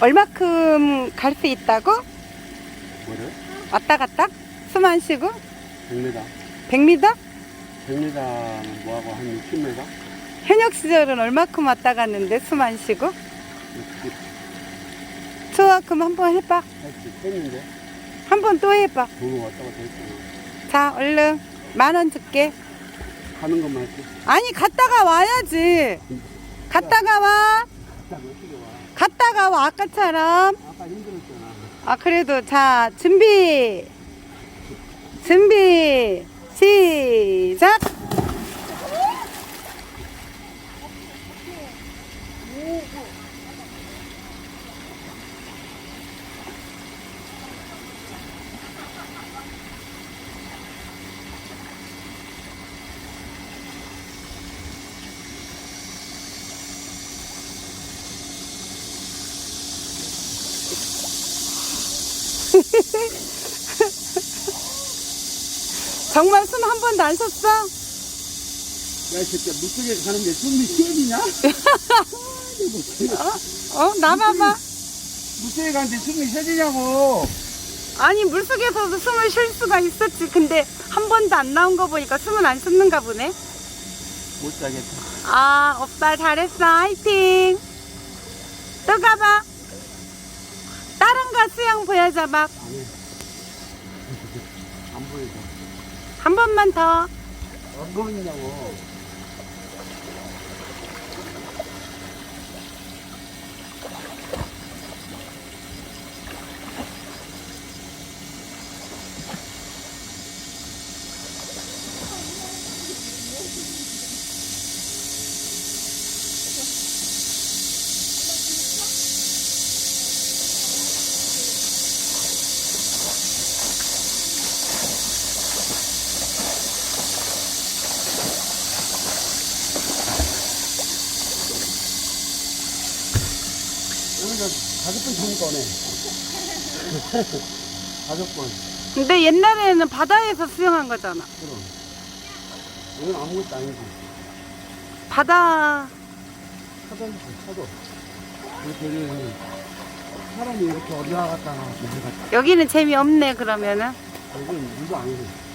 얼마큼 갈 수 있다고? 뭐를? 왔다 갔다? 숨 안 쉬고? 100m. 100m? 100m는 뭐하고 한 60m? 현역 시절은 얼마큼 왔다 갔는데 숨 안 쉬고? 60, 수학금 한번 해봐. 80 했는데 한 번 또 해봐. 돈을 왔다 갔다 했잖아. 자, 얼른 만 원 줄게. 하는 것만 했지. 아니, 갔다가 와야지. 갔다가 와. 갔다가 와, 아까처럼. 아까 힘들었잖아. 아, 그래도 자, 준비. 준비. 시작. 정말 숨 한 번도 안 쉬었어? 야, 이 새끼야, 물속에 가는 게 숨이 쉬어지냐? 어? 어? 나 봐봐. 물속에 가는데 숨이 쉬어지냐고. 아니, 물속에서도 숨을 쉴 수가 있었지. 근데 한 번도 안 나온 거 보니까 숨은 안 쉬는가 보네. 못 자겠다. 아, 오빠 잘했어. 화이팅. 또 가봐. 다른 가 수영 보여줘봐. 안 해. 안 보여줘. 한 번만 더. 안 보이냐고. 여기서 다섯 번 주니까 오네. 다섯 번. 근데 옛날에는 바다에서 수영한 거잖아. 그럼. 이건 아무것도 아니지. 바다. 차도 차도. 이렇게 사람이 이렇게 어디 나갔다 나왔지. 여기는 재미없네, 그러면은. 여기는 물도 아니고.